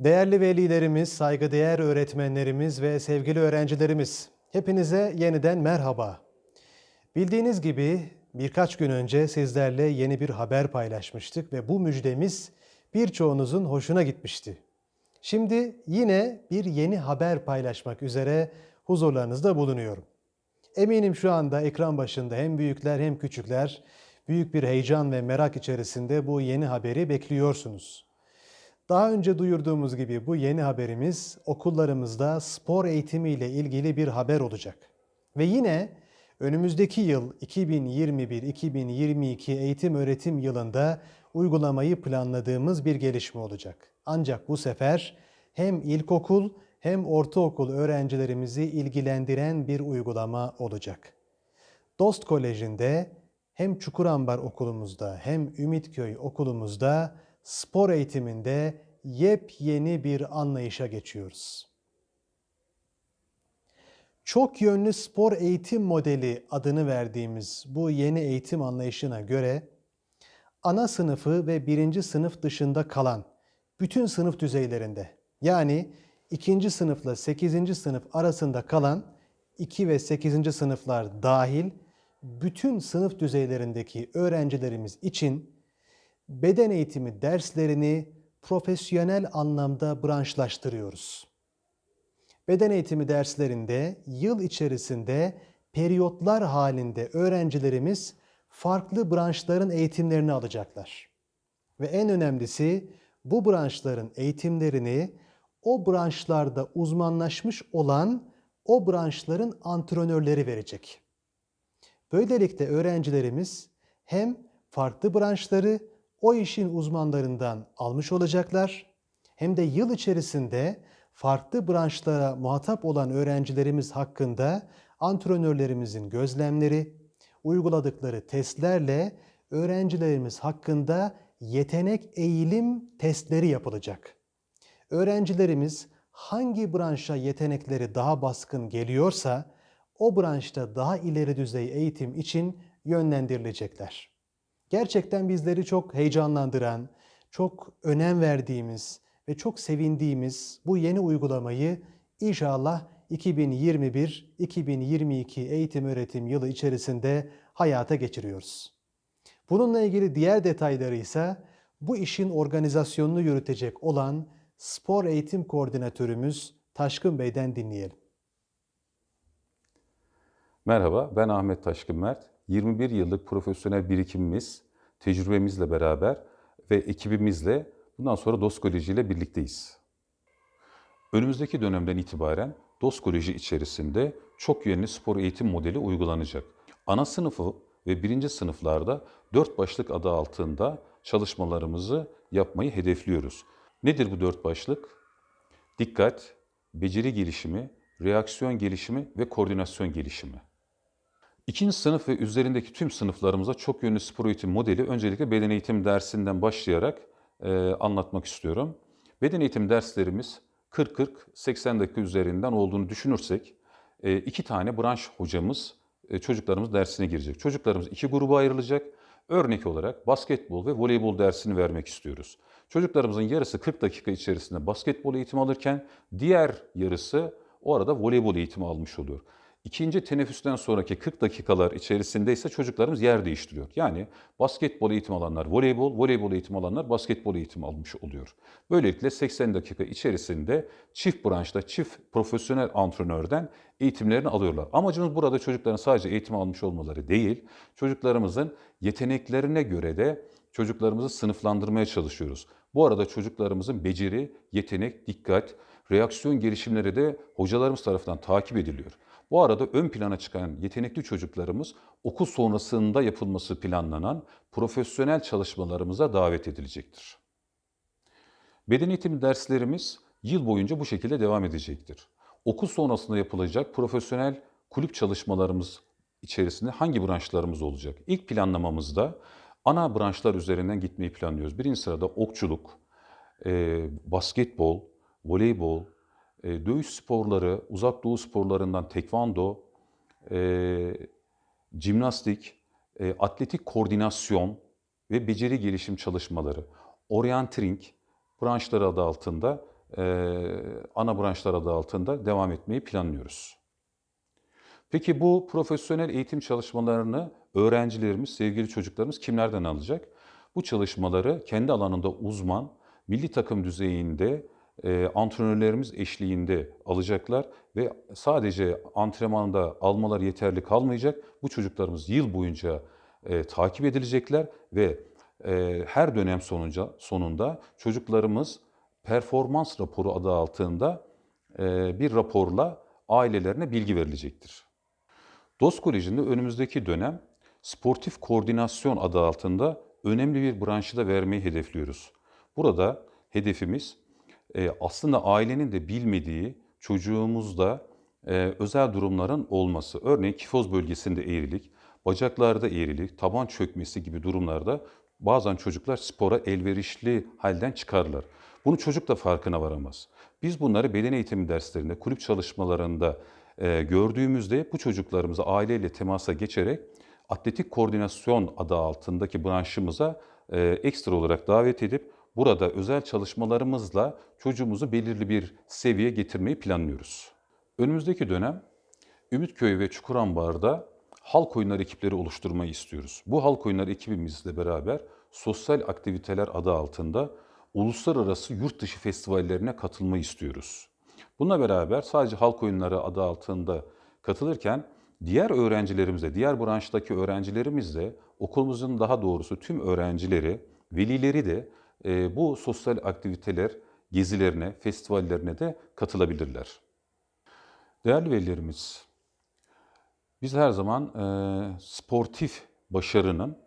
Değerli velilerimiz, saygıdeğer öğretmenlerimiz ve sevgili öğrencilerimiz, hepinize yeniden merhaba. Bildiğiniz gibi birkaç gün önce sizlerle yeni bir haber paylaşmıştık ve bu müjdemiz birçoğunuzun hoşuna gitmişti. Şimdi yine bir yeni haber paylaşmak üzere huzurlarınızda bulunuyorum. Eminim şu anda ekran başında hem büyükler hem küçükler büyük bir heyecan ve merak içerisinde bu yeni haberi bekliyorsunuz. Daha önce duyurduğumuz gibi bu yeni haberimiz okullarımızda spor eğitimi ile ilgili bir haber olacak. Ve yine önümüzdeki yıl 2021-2022 eğitim öğretim yılında uygulamayı planladığımız bir gelişme olacak. Ancak bu sefer hem ilkokul hem ortaokul öğrencilerimizi ilgilendiren bir uygulama olacak. Dost Koleji'nde hem Çukurambar okulumuzda hem Ümitköy okulumuzda spor eğitiminde yepyeni bir anlayışa geçiyoruz. Çok yönlü spor eğitim modeli adını verdiğimiz bu yeni eğitim anlayışına göre ana sınıfı ve birinci sınıf dışında kalan bütün sınıf düzeylerinde yani ikinci sınıfla sekizinci sınıf arasında kalan 2 ve 8. sınıflar dahil bütün sınıf düzeylerindeki öğrencilerimiz için beden eğitimi derslerini profesyonel anlamda branşlaştırıyoruz. Beden eğitimi derslerinde yıl içerisinde periyotlar halinde öğrencilerimiz farklı branşların eğitimlerini alacaklar. Ve en önemlisi bu branşların eğitimlerini o branşlarda uzmanlaşmış olan o branşların antrenörleri verecek. Böylelikle öğrencilerimiz hem farklı branşları o işin uzmanlarından almış olacaklar hem de yıl içerisinde farklı branşlara muhatap olan öğrencilerimiz hakkında antrenörlerimizin gözlemleri, uyguladıkları testlerle öğrencilerimiz hakkında yetenek eğilim testleri yapılacak. Öğrencilerimiz hangi branşa yetenekleri daha baskın geliyorsa o branşta daha ileri düzey eğitim için yönlendirilecekler. Gerçekten bizleri çok heyecanlandıran, çok önem verdiğimiz ve çok sevindiğimiz bu yeni uygulamayı inşallah 2021-2022 eğitim öğretim yılı içerisinde hayata geçiriyoruz. Bununla ilgili diğer detayları ise bu işin organizasyonunu yürütecek olan spor eğitim koordinatörümüz Taşkın Bey'den dinleyelim. Merhaba, ben Ahmet Taşkın Mert. 21 yıllık profesyonel birikimimiz, tecrübemizle beraber ve ekibimizle bundan sonra DOS ile birlikteyiz. Önümüzdeki dönemden itibaren DOS Koleji içerisinde çok yönlü spor eğitim modeli uygulanacak. Ana sınıfı ve birinci sınıflarda dört başlık adı altında çalışmalarımızı yapmayı hedefliyoruz. Nedir bu dört başlık? Dikkat, beceri gelişimi, reaksiyon gelişimi ve koordinasyon gelişimi. İkinci sınıf ve üzerindeki tüm sınıflarımıza çok yönlü spor eğitim modeli öncelikle beden eğitim dersinden başlayarak e, anlatmak istiyorum. Beden eğitim derslerimiz 40-40-80 dakika üzerinden olduğunu düşünürsek e, iki tane branş hocamız e, çocuklarımız dersine girecek. Çocuklarımız iki gruba ayrılacak. Örnek olarak basketbol ve voleybol dersini vermek istiyoruz. Çocuklarımızın yarısı 40 dakika içerisinde basketbol eğitimi alırken diğer yarısı o arada voleybol eğitimi almış oluyor. İkinci teneffüsten sonraki 40 dakikalar içerisinde ise çocuklarımız yer değiştiriyor. Yani basketbol eğitimi alanlar voleybol, voleybol eğitimi alanlar basketbol eğitimi almış oluyor. Böylelikle 80 dakika içerisinde çift branşta, çift profesyonel antrenörden eğitimlerini alıyorlar. Amacımız burada çocukların sadece eğitim almış olmaları değil, çocuklarımızın yeteneklerine göre de çocuklarımızı sınıflandırmaya çalışıyoruz. Bu arada çocuklarımızın beceri, yetenek, dikkat, reaksiyon gelişimleri de hocalarımız tarafından takip ediliyor. Bu arada ön plana çıkan yetenekli çocuklarımız okul sonrasında yapılması planlanan profesyonel çalışmalarımıza davet edilecektir. Beden eğitimi derslerimiz yıl boyunca bu şekilde devam edecektir. Okul sonrasında yapılacak profesyonel kulüp çalışmalarımız içerisinde hangi branşlarımız olacak? İlk planlamamızda ana branşlar üzerinden gitmeyi planlıyoruz. Birinci sırada okçuluk, basketbol, voleybol, e, dövüş sporları, uzak doğu sporlarından tekvando, e, jimnastik, e, atletik koordinasyon ve beceri gelişim çalışmaları, orienteering branşları adı altında e, ana branşlar adı altında devam etmeyi planlıyoruz. Peki bu profesyonel eğitim çalışmalarını öğrencilerimiz, sevgili çocuklarımız kimlerden alacak? Bu çalışmaları kendi alanında uzman, milli takım düzeyinde e, antrenörlerimiz eşliğinde alacaklar ve sadece antrenmanda almalar yeterli kalmayacak. Bu çocuklarımız yıl boyunca e, takip edilecekler ve e, her dönem sonunca, sonunda çocuklarımız performans raporu adı altında e, bir raporla ailelerine bilgi verilecektir. DOS Koleji'nde önümüzdeki dönem sportif koordinasyon adı altında önemli bir branşı da vermeyi hedefliyoruz. Burada hedefimiz e, aslında ailenin de bilmediği çocuğumuzda e, özel durumların olması. Örneğin kifoz bölgesinde eğrilik, bacaklarda eğrilik, taban çökmesi gibi durumlarda bazen çocuklar spora elverişli halden çıkarlar. Bunu çocuk da farkına varamaz. Biz bunları beden eğitimi derslerinde, kulüp çalışmalarında e, gördüğümüzde bu çocuklarımızı aileyle temasa geçerek atletik koordinasyon adı altındaki branşımıza e, ekstra olarak davet edip burada özel çalışmalarımızla çocuğumuzu belirli bir seviye getirmeyi planlıyoruz. Önümüzdeki dönem Ümitköy ve Çukurambar'da halk oyunları ekipleri oluşturmayı istiyoruz. Bu halk oyunları ekibimizle beraber sosyal aktiviteler adı altında uluslararası yurt dışı festivallerine katılmayı istiyoruz. Bununla beraber sadece halk oyunları adı altında katılırken diğer öğrencilerimize, diğer branştaki öğrencilerimizle okulumuzun daha doğrusu tüm öğrencileri, velileri de bu sosyal aktiviteler gezilerine, festivallerine de katılabilirler. Değerli velilerimiz, biz her zaman e, sportif başarının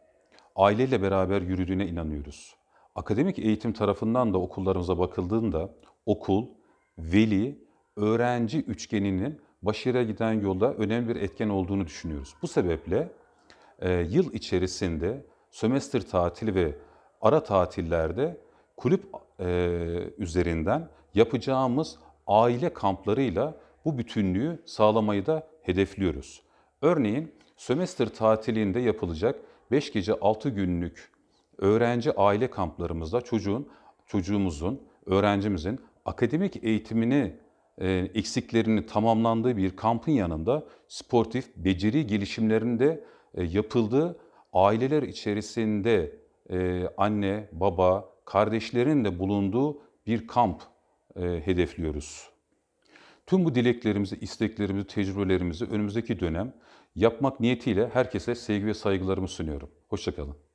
aileyle beraber yürüdüğüne inanıyoruz. Akademik eğitim tarafından da okullarımıza bakıldığında okul, veli, öğrenci üçgeninin başarıya giden yolda önemli bir etken olduğunu düşünüyoruz. Bu sebeple e, yıl içerisinde sömestr tatili ve ara tatillerde kulüp e, üzerinden yapacağımız aile kamplarıyla bu bütünlüğü sağlamayı da hedefliyoruz. Örneğin sömestr tatilinde yapılacak 5 gece 6 günlük öğrenci aile kamplarımızda çocuğun, çocuğumuzun, öğrencimizin akademik eğitimini e, eksiklerini tamamlandığı bir kampın yanında sportif beceri gelişimlerinde e, yapıldığı aileler içerisinde e, anne, baba, kardeşlerin de bulunduğu bir kamp e, hedefliyoruz. Tüm bu dileklerimizi, isteklerimizi, tecrübelerimizi önümüzdeki dönem yapmak niyetiyle herkese sevgi ve saygılarımı sunuyorum. Hoşçakalın.